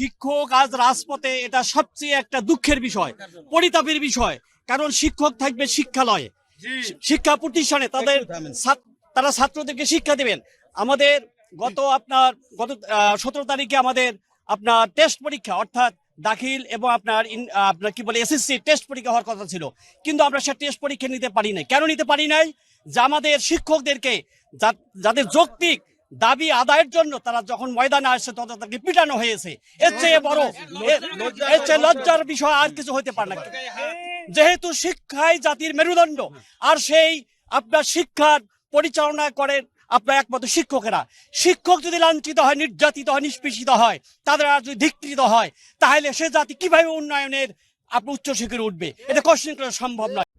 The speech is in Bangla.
শিক্ষক আজ রাজপথে এটা সবচেয়ে একটা দুঃখের বিষয় পরিতাপের বিষয় কারণ শিক্ষক থাকবে শিক্ষালয়ে। শিক্ষা প্রতিষ্ঠানে তাদের তারা ছাত্রদেরকে শিক্ষা দেবেন। আমাদের গত আপনার গত সতেরো তারিখে আমাদের আপনার টেস্ট পরীক্ষা অর্থাৎ দাখিল এবং আপনার আপনার কি বলে এসএসসি টেস্ট পরীক্ষা হওয়ার কথা ছিল। কিন্তু আমরা সে টেস্ট পরীক্ষা নিতে পারি নাই। কেন নিতে পারি নাই? যে আমাদের শিক্ষকদেরকে যাদের যৌক্তিক দাবি আদায়ের জন্য তারা যখন ময়দানে আসছে, তখন তাকে পিটানো হয়েছে। এর চেয়ে বড় এর চেয়ে লজ্জার বিষয় আর কিছু হতে পারে না। যেহেতু শিক্ষাই জাতির মেরুদণ্ড, আর সেই আপনার শিক্ষার পরিচালনা করেন আপনার একমাত্র শিক্ষকেরা। শিক্ষক যদি লাঞ্ছিত হয়, নির্যাতিত হয়, নিষ্পেষিত হয়, তাদের আর যদি ধিকৃত হয়, তাহলে সে জাতি কীভাবে উন্নয়নের আপনার উচ্চ শিখরে উঠবে? এটা কোশ্চেন করা সম্ভব নয়।